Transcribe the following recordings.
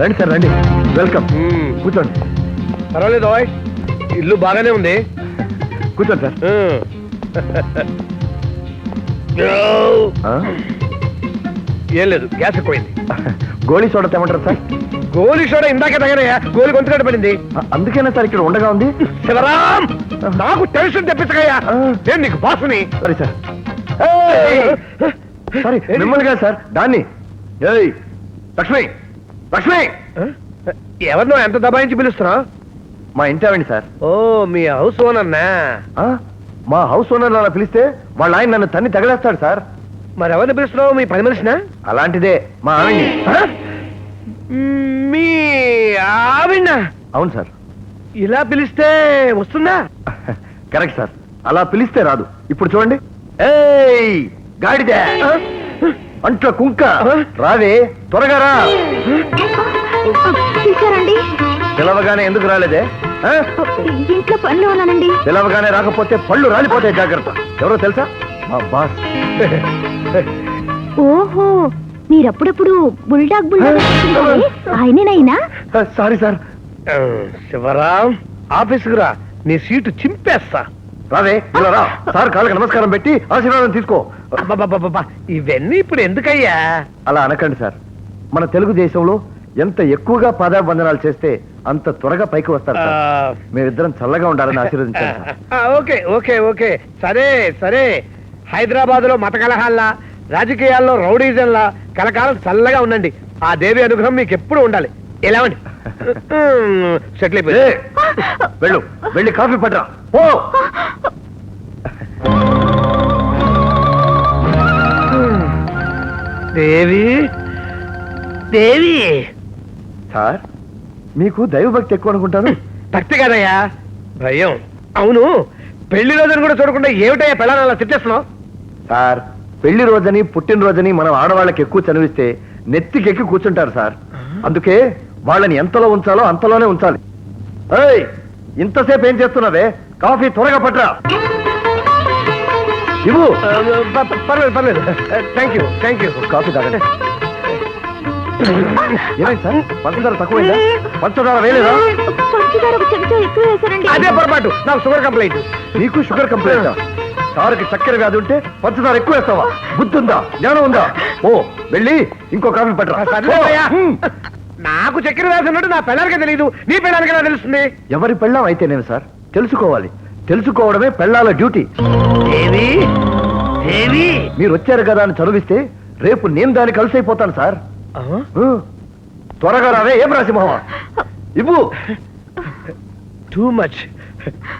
రండి సార్ రండి. వెల్కమ్ కూర్చోండి. పర్వాలేదు ఓయ్. ఇల్లు బాగానే ఉంది. కూర్చోండి సార్? ఏం లేదు గ్యాస్ ఎక్కువైంది. గోళీ సోడా తెమ్మంటారు సార్? గోలి షోడ ఇందాకే తగనయ్యా గోలి గొంతు పడింది. అందుకేనా సార్ ఇక్కడ ఉండగా ఉంది? శివరాం నాకు టెన్షన్ తెప్పించగయ్యా ఆ. నేను నీకు బాసుని. Sorry sir! సారీ మిమ్మల్ని కాదు సార్ దాన్ని. ఏయ్ లక్ష్మి. లక్ష్మి! ఎవరినో ఎంత దబాయించి పిలుస్తున్నావు మా ఇంటి ఆవిడ సార్. ఓ మీ హౌస్ ఓనర్నా? ఆ? మా హౌస్ ఓనర్ అలా పిలిస్తే వాళ్ళ ఆయన నన్ను తన్ని తగలేస్తాడు సార్. మరి ఎవరిని పిలుస్తున్నావు? మీ పని మనిషినా? అలాంటిదే మా ఆవిడ్ని. ఆ? మీ ఆవిడ అవును సార్. ఇలా పిలిస్తే వస్తుందా? Correct sir. అలా పిలిస్తే రాదు. ఇప్పుడు చూడండి. ఏయ్! గాడిదే! అంట్ల కుంక. రావే త్వరగా రా. తీసారండి పిలవగానే ఎందుకు రాలేదే? ఆ? ఇంట్లో పనిలో ఉన్నానండి. పిలవగానే రాకపోతే పళ్ళు రాలిపోతాయి జాగ్రత్త. ఎవరో తెలుసా? మా బాస్. ఓహో మీరప్పుడప్పుడు బుల్డాగ్ బుల్డాగ్ అంటుంటారే, ఆయనేనైనా సారీ సార్. ఆ, శివరాం ఆఫీసుకు రా. నీ సీటు చింపేస్తా. రావే ఇలా రా. సార్ కాళ్ళకి నమస్కారం పెట్టి ఆశీర్వాదం తీసుకో. ఇవన్నీ ఇప్పుడు ఎందుకయ్యా? అలా అనకండి సార్. మన తెలుగుదేశంలో ఎంత ఎక్కువగా పాదాబంధనాలు చేస్తే అంత త్వరగా పైకి వస్తారు సార్. ఆ, మీరిద్దరం చల్లగా ఉండాలని ఆశీర్వదించాను సార్. ఆ, ఓకే ఓకే ఓకే. సరే సరే. హైదరాబాద్లో మత కలహాల్లా రాజకీయాల్లో రౌడీజన్లా కలకాలం చల్లగా ఉండండి. ఆ దేవి అనుగ్రహం మీకు ఎప్పుడు ఉండాలి. ఎలా ఉండి సెటిల్ అయిపోయింది వెళ్ళు వెళ్ళి కాఫీ పట్టరా. పో. దేవి? దేవి! సార్ మీకు దైవభక్తి ఎక్కువ అనుకుంటాను. భక్తి కదయ్యా భయం. అవును పెళ్ళి రోజును కూడా చూడకుండా ఏమిటయ్యా పెళ్ళాన్ని అలా తిట్టేస్తున్నావు? సార్ పెళ్ళి రోజని పుట్టినరోజని మనం ఆడవాళ్ళకి ఎక్కువ చదివిస్తే నెత్తికెక్కి కూర్చుంటారు సార్. అందుకే వాళ్ళని ఎంతలో ఉంచాలో అంతలోనే ఉంచాలి. ఏయ్ ఇంతసేపు ఏం చేస్తున్నావే? కాఫీ త్వరగా పట్టరా. ఇవ్వు. పర్లేదు పర్లేదు. Thank you thank you coffee తాగండి. ఏమైంది సార్? పంచదార తక్కువైందా? పంచదార వేలేదా పంచదార ఒక చెంచా ఎక్కువ వేశారండి. అదే పొరపాటు. నాకు షుగర్ కంప్లైంట్. నీకు షుగర్ కంప్లైంట్ సార్కి చక్కెర వ్యాధి ఉంటే పంచదార ఎక్కువ వేస్తావా? బుద్ధి ఉందా? జ్ఞానం ఉందా? ఓ వెళ్ళి ఇంకో కాఫీ పట్టరా. నాకు చక్కెర వ్యాధి ఉన్నట్టు నా పెళ్ళానికే తెలియదు నీ పెళ్ళానికి ఎలా తెలుస్తుంది? ఎవరి పెళ్ళాం అయితే నేను సార్? తెలుసుకోవాలి. తెలుసుకోవడమే పెళ్ళాల డ్యూటీ. దేవి దేవి! మీరు వచ్చారు కదా అని చదివిస్తే రేపు నేను దాన్ని కలిసి అయిపోతాను సార్ త్వరగా రావే ఏం రాసిమోహ ఇవ్వు. Too much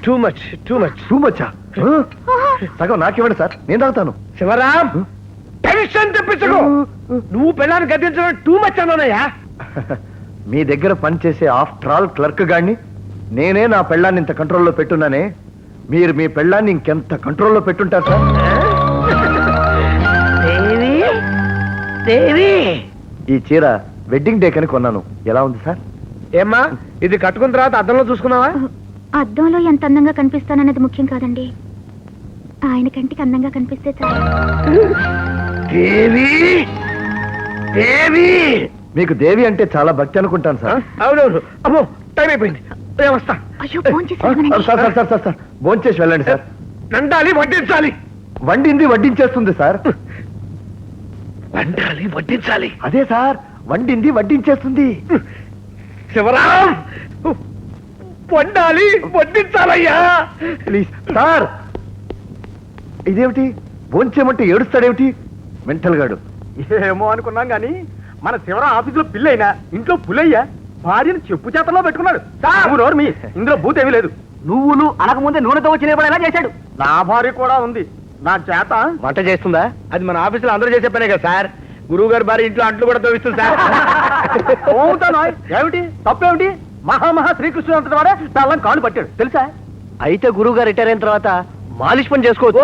too much too much too మచ్చా సగం నాకివ్వండి సార్ నేను తాగుతాను. శివరాం! టెన్షన్ తెప్పించకు! నువ్వు పెళ్ళాన్ని గద్దించడం టూ మచ్ అన్నానయ్యా. మీ దగ్గర పనిచేసే ఆఫ్టర్ ఆల్ క్లర్క్ గాడిని నేనే నా పెళ్ళాన్ని ఇంత కంట్రోల్లో పెట్టున్నానే. మీరు మీ పెళ్ళాన్ని ఇంకెంత కంట్రోల్లో పెట్టుంటారు సార్? దేవి దేవి! ఈ చీర వెడ్డింగ్ డే కని కొన్నాను. ఎలా ఉంది సార్? ఏమ్మా ఇది కట్టుకున్న తర్వాత అద్దంలో చూసుకున్నావా? అద్దంలో ఎంత అందంగా కనిపిస్తాననేది ముఖ్యం కాదండి. ఆయన కంటికి అందంగా కనిపిస్తే చాలు. దేవి! దేవి! మీకు దేవి అంటే చాలా భక్తి అనుకుంటాను సార్. అవునవును. అమ్మో టైం అయిపోయింది. నేను వస్తా. అయ్యో ఫోన్ చేసి సార్ సార్ సార్ సార్. భోంచేసి వెళ్ళండి సార్. నండాలి వడ్డించాలి. వండింది వడ్డించేస్తుంది సార్. వండాలి వడ్డించాలి. అదే సార్. వండింది వడ్డించేస్తుంది. శివరాం వండాలి వడ్డించాలయ్యా. Please sir. ఇదేమిటి? భోంచేమంటే ఏడుస్తాడేమిటి? మెంటల్ గాడు. ఏమో అనుకున్నాం గాని మన శివరాం ఆఫీసులో పిల్లైనా ఇంట్లో పులయ్యా భార్యను చెప్పు చేతల్లో పెట్టుకున్నాడు. నువ్వు నోరు మీ. ఇందులో భూత ఏమీ లేదు. నువ్వులు అనకముందే నూనెతో వచ్చి నిలబడేలా చేశాడు. నా భార్య కూడా ఉంది. నా చేత. వంట చేస్తుందా? అది మన ఆఫీసులో అందరూ చేసే పనే కదా సార్. గురువు గారి భార్య ఇంట్లో అంట్లు కూడా తోవిస్తుంది సార్. అవుతాను ఏమిటి? తప్పేమిటి? మహామహా శ్రీకృష్ణుడు అంతటి వాడే తల్లం కాళ్ళు పట్టాడు. తెలుసా? అయితే గురువు గారు రిటైర్ అయిన తర్వాత మాలిష్ పని చేసుకోవచ్చు.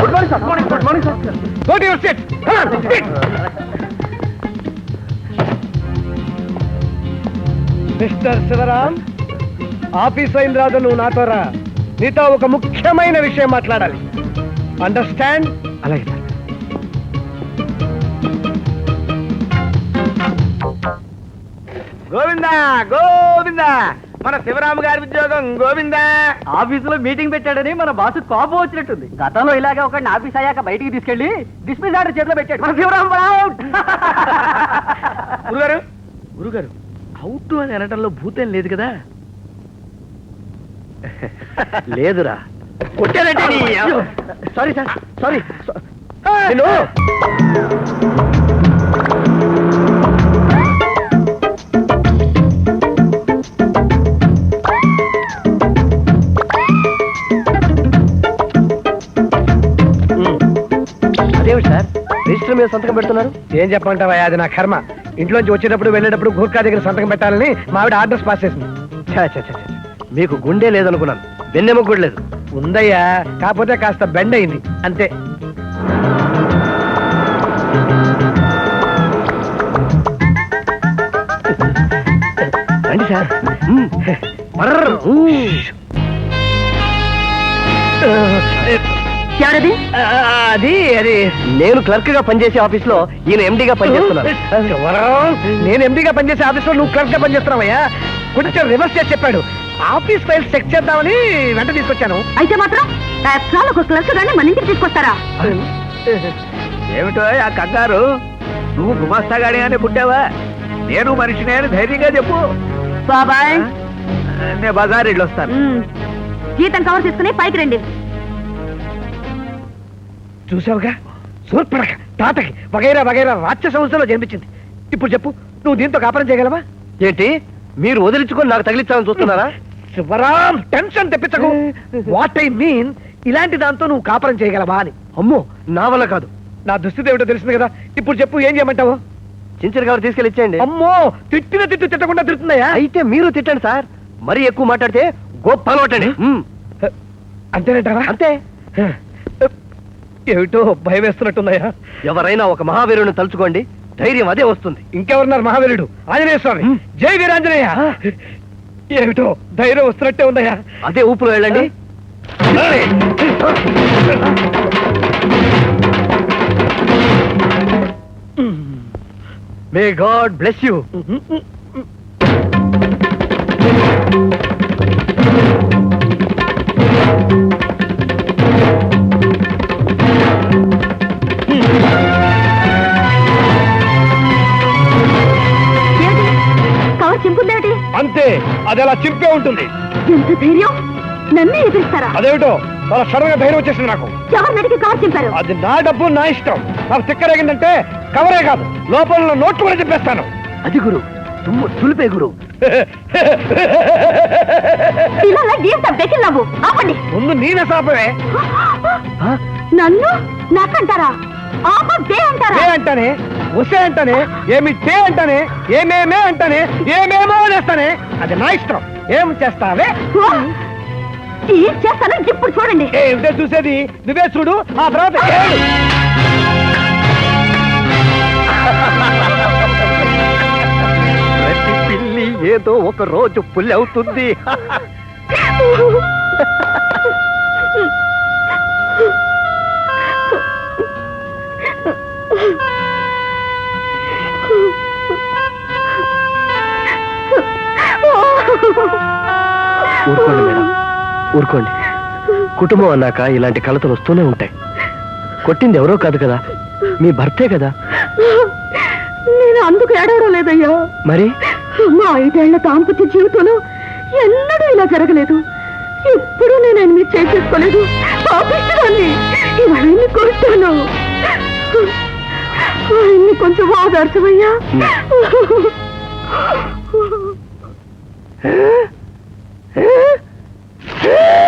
Good morning sir. Good morning sir. Mister Shivaram office అయిన రాదు నువ్వు నాతో రా. నీతో ఒక ముఖ్యమైన విషయం మాట్లాడాలి. అండర్స్టాండ్ అలాగే సార్. గోవిందా గోవిందా! మన శివరాము గారి ఉద్యోగం గోవిందా! ఆఫీసులో మీటింగ్ పెట్టాడని మన బాసు కోపం వచ్చినట్టుంది. గతంలో ఇలాగే ఒక ఆఫీస్ అయ్యాక బయటికి తీసుకెళ్ళి డిస్మిస్ ఆర్డర్ చేతిలో పెట్టాడు. మన శివరాం. గురుగారు గురుగారు అవుట్ అని అనటంలో భూతం లేదు కదా? లేదురా. కొట్టారంటే సారీ సార్ సారీ. నేను అదేమిటి సార్? రిజిస్టర్ మీద సంతకం పెడుతున్నారు? ఏం చెప్పంటావా అది నా కర్మ. ఇంట్లోంచి వచ్చేటప్పుడు వెళ్ళేటప్పుడు గూర్ఖా దగ్గర సంతకం పెట్టాలని మా ఆవిడ ఆర్డర్స్ పాస్ చేసింది. మీకు గుండె లేదనుకున్నాను. వెన్నెముక కూడా లేదు. ఉందయ్యా కాకపోతే కాస్త బెండ్ అయింది. అంతే. రండి సార్. ఎవరది? అది అది. నేను క్లర్క్గా పనిచేసే ఆఫీస్లో ఈయన ఎండి గా పనిచేస్తున్నాను నేను ఎండిగా పనిచేసే ఆఫీస్లో నువ్వు క్లర్క్గా పనిచేస్తున్నావయ్యా? కొంచెం రివర్స్ చేసి చెప్పాడు. ఆఫీస్ ఫైల్స్ చెక్ చేద్దామని వెంట తీసుకొచ్చాను. అయితే మాత్రం చాలా ఒక క్లర్క్ గాని మన ఇంటికి తీసుకొస్తారా? ఏమిటో ఆ కంగారు? నువ్వు గుమాస్తాగాడి అని పుట్టావా? నేను మనిషిని అని ధైర్యంగా చెప్పు. బాబాయ్. నేను బజార్ ఇల్లు వస్తాను జీతం కవర్ తీసుకుని పైకి రండి. చూసావుగా? సూర్పడక తాతకి వగైరా వగైరా రాజ్య సంస్థలో జన్మించింది. ఇప్పుడు చెప్పు నువ్వు దీంతో కాపురం చేయగలవా? ఏంటి? మీరు వదిలించుకొని నాకు తగిలించాలని చూస్తున్నారా? శివరాం టెన్షన్ తెప్పించకు. వాట్ ఐ మీన్ ఇలాంటి దాంతో నువ్వు కాపురం చేయగలవా అని. అమ్మో నా వల్ల కాదు. నా దుస్థితి ఏమిటో తెలిసింది కదా. ఇప్పుడు చెప్పు ఏం చేయమంటావు? చించర్ గారు తీసుకెళ్ళి ఇచ్చేయండి. అమ్మో తిట్టిన తిట్టు తిట్టకుండా తిడుతుందయ్యా అయితే మీరు తిట్టండి సార్. మరీ ఎక్కువ మాట్లాడితే గొప్ప అలవాటండి. మ్మ్. అంతేనంటావా? అంతే. ఏమిటో భయం వేస్తున్నట్టుందయ్యా ఎవరైనా ఒక మహావీరుని తలుచుకోండి ధైర్యం అదే వస్తుంది. ఇంకెవరున్నారు మహావీరుడు? ఆంజనేయ స్వామి. జై వీరాంజనేయ. ఏమిటో ధైర్యం వస్తున్నట్టే ఉందయ్యా. అదే ఊపులో వెళ్ళండి. May God bless you. అది అలా చింపే ఉంటుంది? ఎంత ధైర్యం? నన్నే ఎదిరిస్తారా? అదేమిటో? చాలా సడన్గా ధైర్యం వచ్చేసింది నాకు. ఎవరిని అడిగి కవర్ చింపారు? అది నా డబ్బు నా ఇష్టం. నాకు తిక్కరేగిందంటే కవరే కాదు. లోపల నోట్లు కూడా చెప్పేస్తాను అది గురు తుమ్ము తులిపే గురు. పిల్లల జీవితం బెకిల్ నవ్వు. ఆపండి. ముందు నేనే సాపవే? నన్ను? నాకంటారా? ఏ అంటానే వసే అంటానే ఏమి తే అంటానే ఏమేమే అంటానే ఏమేమో అనేస్తానే అది నా ఇష్టం. ఏం చేస్తావే? చేస్తానో ఇప్పుడు చూడండి. ఏమిటో చూసేది. నువ్వే చూడు ఆ తర్వాత. ప్రతి పిల్లి ఏదో ఒక రోజు పుల్లి అవుతుంది ఊరుకోండి మేడం. ఊరుకోండి. కుటుంబం అన్నాక ఇలాంటి కలతలు వస్తూనే ఉంటాయి. కొట్టింది ఎవరో కాదు కదా. మీ భర్తే కదా. నేను అందుకు ఏడవడం లేదయ్యా. మరి? మా ఐదేళ్ళ దాంపత్య జీవితంలో ఎన్నడూ ఇలా జరగలేదు. ఎప్పుడూ నేను ఎన్ని చేసుకోలేదు పాపిస్తున్నాన్ని ఇవన్నీ కొడుతాను ఆయన్ని కొంచెం ఆదర్శమయ్యా. రామ్